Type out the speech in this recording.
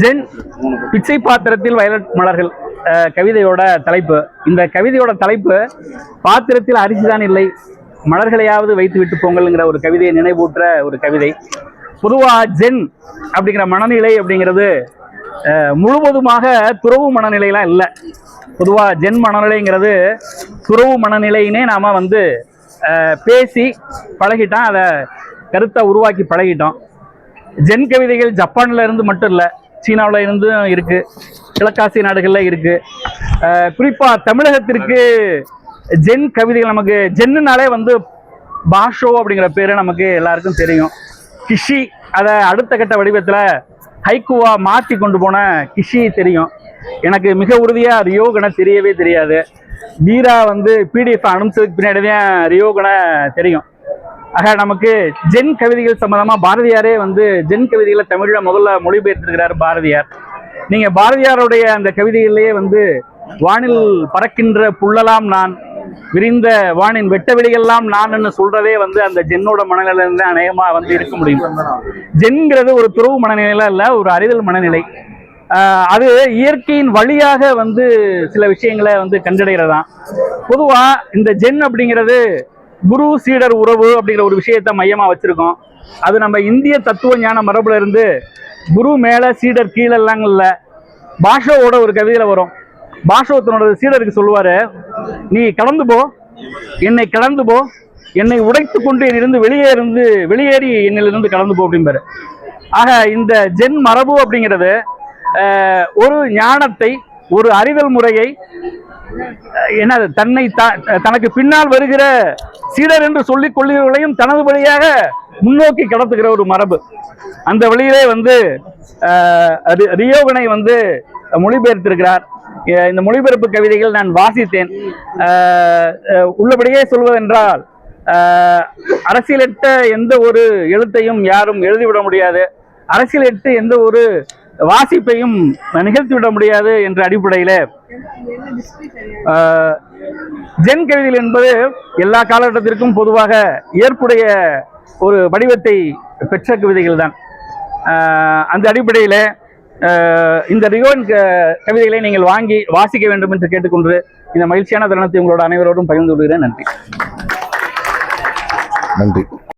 Gen பிச்சை பாத்திரத்தில் violet மலர்கள் கவிதையோட தலைப்பு. இந்த கவிதையோட தலைப்பு பாத்திரத்தில் அரிசிதான் இல்லை மலர்களையாவது வைத்து விட்டு போங்கள்ங்கிற ஒரு கவிதையை நினைவூட்டுற ஒரு கவிதை. பொதுவா ஜென் அப்படிங்கிற மனநிலை அப்படிங்கிறது முழுவதுமாக துறவு மனநிலையெல்லாம் இல்லை. பொதுவா ஜென் மனநிலைங்கிறது துறவு மனநிலையினே நாம வந்து பேசி பழகிட்டோம் அதை கருத்தை உருவாக்கி பழகிட்டோம். ஜென் கவிதைகள் ஜப்பான்ல இருந்து மட்டும் இல்லை சீனாவில் இருந்தும் இருக்கு. கிழக்காசிய நாடுகளில் இருக்கு. குறிப்பாக குறிப்பா தமிழகத்திற்கு ஜென் கவிதைகள் நமக்கு ஜென்னுனாலே வந்து பாஷோ அப்படிங்கிற பேரு நமக்கு எல்லாருக்கும் தெரியும். கிஷி அதை அடுத்த கட்ட வடிவத்தில் ஹைக்குவா மாற்றி கொண்டு போன கிஷி தெரியும். எனக்கு மிக உறுதியாக ரியோகனை தெரியவே தெரியாது. வீரா வந்து பிடிஎஃப் அனுப்பிச்சதுக்கு பின்னாடி தான் ரியோகனை தெரியும். ஆக நமக்கு ஜென் கவிதைகள் சம்பந்தமா பாரதியாரே வந்து ஜென் கவிதைகளை தமிழ்ல முதல்ல மொழிபெயர்த்திருக்கிறார் பாரதியார். நீங்க பாரதியாருடைய அந்த கவிதைகளிலேயே வந்து வானில் பறக்கின்ற புள்ளலாம் நான் விரிந்த வானின் வெட்ட வெளியெல்லாம் நான் சொல்றதே வந்து அந்த ஜென்னோட மனநிலையில தான் அநேகமா வந்து இருக்க முடியும். ஜென்ங்கிறது ஒரு துறவு மனநிலையில இல்ல ஒரு அறிதல் மனநிலை. அது இயற்கையின் வழியாக வந்து சில விஷயங்களை வந்து கண்டடைகிறதாம் பொதுவா இந்த ஜென் அப்படிங்கிறது குரு சீடர் உறவு அப்படிங்கிற ஒரு விஷயத்த மையமா வச்சிருக்கோம். அது நம்ம இந்திய தத்துவ ஞான மரபுல இருந்து குரு மேல சீடர் கீழெல்லாம் இல்லை. பாஷோவோட ஒரு கவிதையில வரும். பாஷவத்தனோட சீடருக்கு சொல்லுவாரு நீ கடந்து போ. என்னை கடந்து போ. என்னை உடைத்து கொண்டு என்னிருந்து வெளியே இருந்து வெளியேறி என்னிலிருந்து கடந்து போ அப்படிம்பாரு. ஆக இந்த ஜென் மரபு அப்படிங்கிறது ஒரு ஞானத்தை ஒரு அறிதல் முறையை என்ன தன்னை த- தனக்கு பின்னால் வருகிற சீடர் என்று சொல்லிக் கொள்கிறவர்களையும் தனது வழியாக முன்னோக்கி கடத்துகிற ஒரு மரபு. அந்த வழியிலே வந்து ரியோகனை வந்து மொழிபெயர்த்திருக்கிறார். இந்த மொழிபெயர்ப்பு கவிதைகள் நான் வாசித்தேன். உள்ளபடியே சொல்வதென்றால் அரசியலிட்ட எந்த ஒரு எழுத்தையும் யாரும் எழுதிவிட முடியாது. அரசியலிட்டு எந்த ஒரு வாசிப்பையும் நிகழ்த்திவிட முடியாது என்ற அடிப்படையில் ஜென் கவிதைகள் என்பது எல்லா காலகட்டத்திற்கும் பொதுவாக ஏற்புடைய ஒரு வடிவத்தை பெற்ற கவிதைகள் தான். அந்த அடிப்படையில் இந்த ரிகோன் க- கவிதைகளை நீங்கள் வாங்கி வாசிக்க வேண்டும் என்று கேட்டுக்கொண்டு இந்த மகிழ்ச்சியான தருணத்தை உங்களோட அனைவரோடும் பகிர்ந்து கொள்கிறேன். நன்றி. நன்றி.